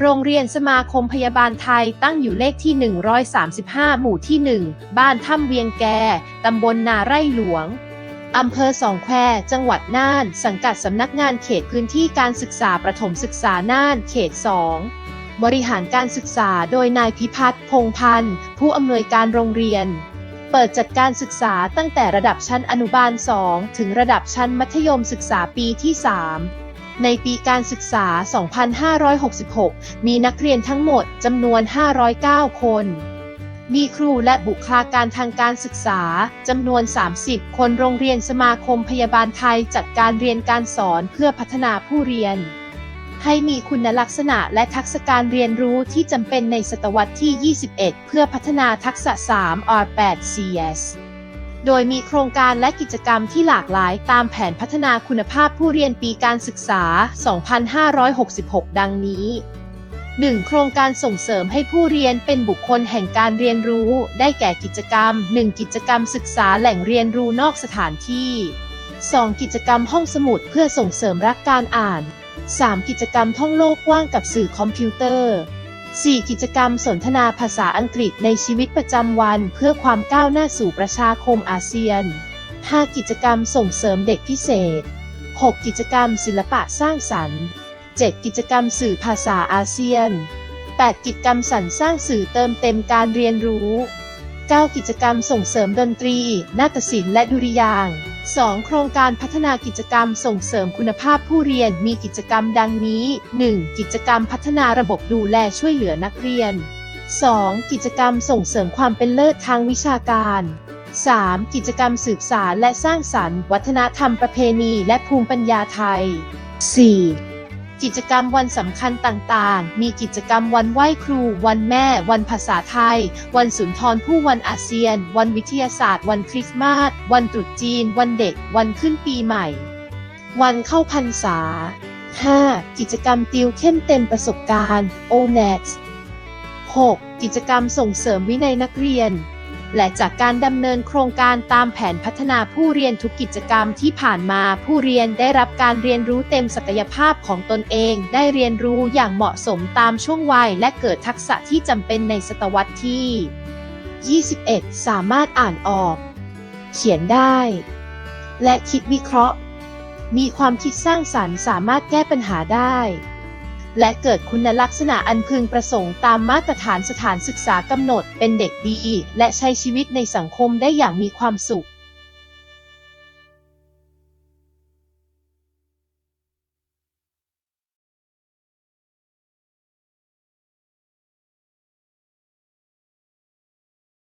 โรงเรียนสมาคมพยาบาลไทยตั้งอยู่เลขที่ 135 หมู่ที่ 1 บ้านถ้ำเวียงแก ตำบลนาไร่หลวง อำเภอสองแควจังหวัดน่าน สังกัดสำนักงานเขตพื้นที่การศึกษาประถมศึกษาน่าน เขต 2 บริหารการศึกษาโดยนายพิพัฒน์พงพันธ์ ผู้อำนวยการโรงเรียน เปิดจัดการศึกษาตั้งแต่ระดับชั้นอนุบาล 2 ถึงระดับชั้นมัธยมศึกษาปีที่ 3 ในปีการศึกษา 2566 มีนักเรียนทั้งหมดจำนวน 509 คน มีครูและบุคลากรทางการศึกษาจำนวน 30 คนโรงเรียนสมาคมพยาบาลไทยจัดการเรียนการสอนเพื่อพัฒนาผู้เรียน ให้มีคุณลักษณะและทักษะการเรียนรู้ที่จำเป็นในศตวรรษที่ 21 เพื่อพัฒนาทักษะ 3 R8 CS โดยมีโครงการและกิจกรรมที่หลากหลายตามแผนพัฒนาคุณภาพผู้เรียนปีการศึกษา 2566 ดังนี้ 1. โครงการส่งเสริมให้ผู้เรียนเป็นบุคคลแห่งการเรียนรู้ ได้แก่กิจกรรม 1. กิจกรรมศึกษาแหล่งเรียนรู้นอกสถานที่ 2. กิจกรรมห้องสมุดเพื่อส่งเสริมรักการอ่าน 3. กิจกรรมท่องโลกกว้างกับสื่อคอมพิวเตอร์ 4. กิจกรรมสนทนาภาษาอังกฤษในชีวิตประจำวัน เพื่อความก้าวหน้าสู่ประชาคมอาเซียน 5. กิจกรรมส่งเสริมเด็กพิเศษ 6. กิจกรรมศิลปะสร้างสรรค์ 7. กิจกรรมสื่อภาษาอาเซียน 8. กิจกรรมสรรสร้างสื่อเติมเต็มการเรียนรู้ 9. กิจกรรมส่งเสริมดนตรี นาฏศิลป์และดุริยางค์ 2. โครงการพัฒนากิจกรรมส่งเสริมคุณภาพผู้เรียนมีกิจกรรมดังนี้ 1. กิจกรรมพัฒนาระบบดูแลช่วยเหลือนักเรียน 2. กิจกรรมส่งเสริมความเป็นเลิศทางวิชาการ 3. กิจกรรมสืบสารและสร้างสรรค์ วัฒนธรรมประเพณีและภูมิปัญญาไทย 4. กิจกรรมวันสำคัญต่างๆ มีกิจกรรมวันไหว้ครู วันแม่ วันภาษาไทย วันสุนทรภู่วันอาเซียน วันวิทยาศาสตร์ วันคริสต์มาส วันตรุษจีน วันเด็ก วันขึ้นปีใหม่ วันเข้าพรรษา 5. กิจกรรมติวเข้มเต็มประสบการณ์ ONET 6. กิจกรรมส่งเสริมวินัยนักเรียน และจากการดำเนินโครงการตามแผนพัฒนาผู้เรียนทุกกิจกรรมที่ผ่านมาผู้เรียนได้รับการเรียนรู้เต็มศักยภาพของตนเอง ได้เรียนรู้อย่างเหมาะสมตามช่วงวัย และเกิดทักษะที่จำเป็นในศตวรรษที่ 21 สามารถอ่านออก เขียนได้ และคิดวิเคราะห์ มีความคิดสร้างสรรค์สามารถแก้ปัญหาได้ และเกิดคุณลักษณะอันพึงประสงค์ตามมาตรฐานสถานศึกษากำหนด เป็นเด็กดี และใช้ชีวิตในสังคมได้อย่างมีความสุข